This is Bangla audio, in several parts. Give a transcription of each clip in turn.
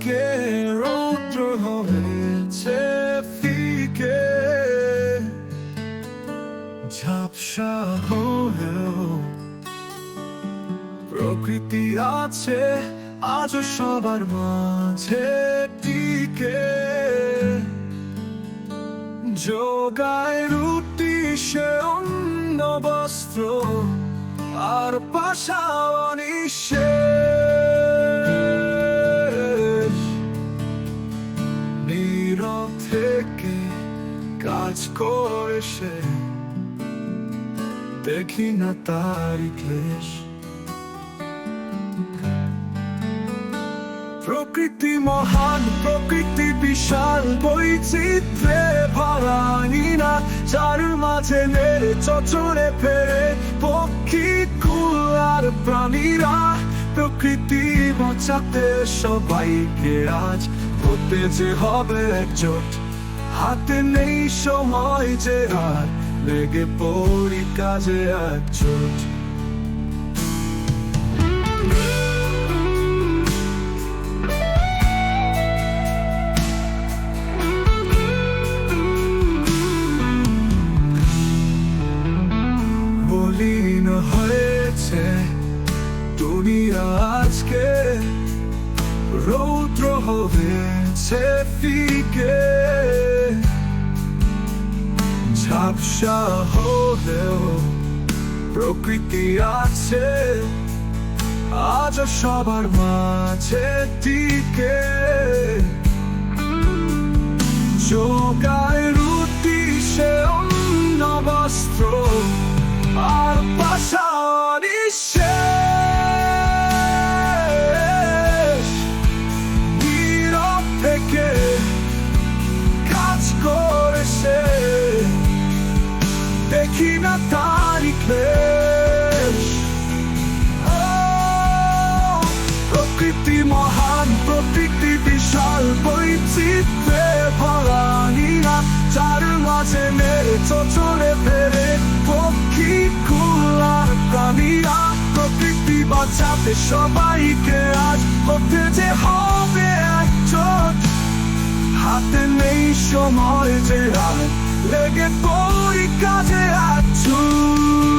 আজকে রৌদ্র হয়েছে ফিকে। ঝাপসা হয়েও প্রকৃতি আছে আজ সবার মাঝে টিকে। যোগায় রুটি, সে অন্য বস্ত্র, আর পাশাও নিঃশেষ থেকে কাজ করে সে। দেখি না তারি ক্লেশ। প্রকৃতি মহান, প্রকৃতি বিশাল, বৈচিত্র্যে ভরা না যার মাঝে নেড়ে চচড়ে ফেরে পক্ষী, কুল আর প্রাণীরা। প্রকৃতি বাঁচাতে সবাইকে আজ হতে যে হবে একজোট। হাতে নেই সময় যে আর, লেগে পড়ি কাজে একজোট। মলিন হয়েছে, দুনিয়া আজকে রৌদ্র হবে হয়েছে ফিকে ঝাপসা হলেও প্রকৃতি আছে আজ সবার মাঝে টিকে। যোগায় করে সে দেখি না তারি ক্লেশ। প্রকৃতি মহান, প্রকৃতি বিশাল, বৈচিত্র্যে ভরা নীলা। যার মাঝে মেরে চচলে ফেরে পক্ষী কুলার প্রাণীরা প্রকৃতি বাঁচাতে সবাইকে আজ হতে যে একজোট হাতে নেই সময় যে আর লেগে পড়ি কাজে একজোট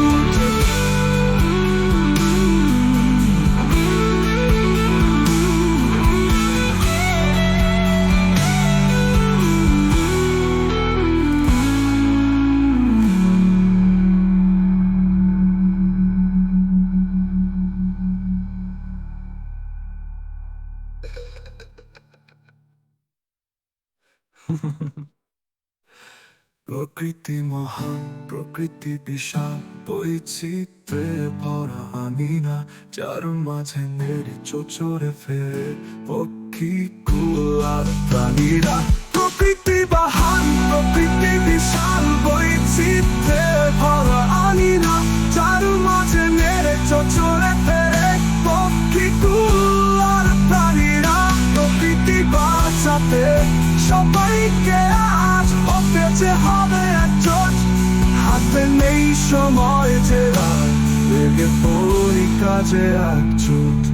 প্রকৃতি মহান, প্রকৃতি বিশাল বৈচিত্রে ভরা আমি না যার মাঝে নেড়ে চোচরে ফেরে পক্ষী কুলার প্রাণীরা। সময় যে রাত লেগে পড়ি কাজে একজোট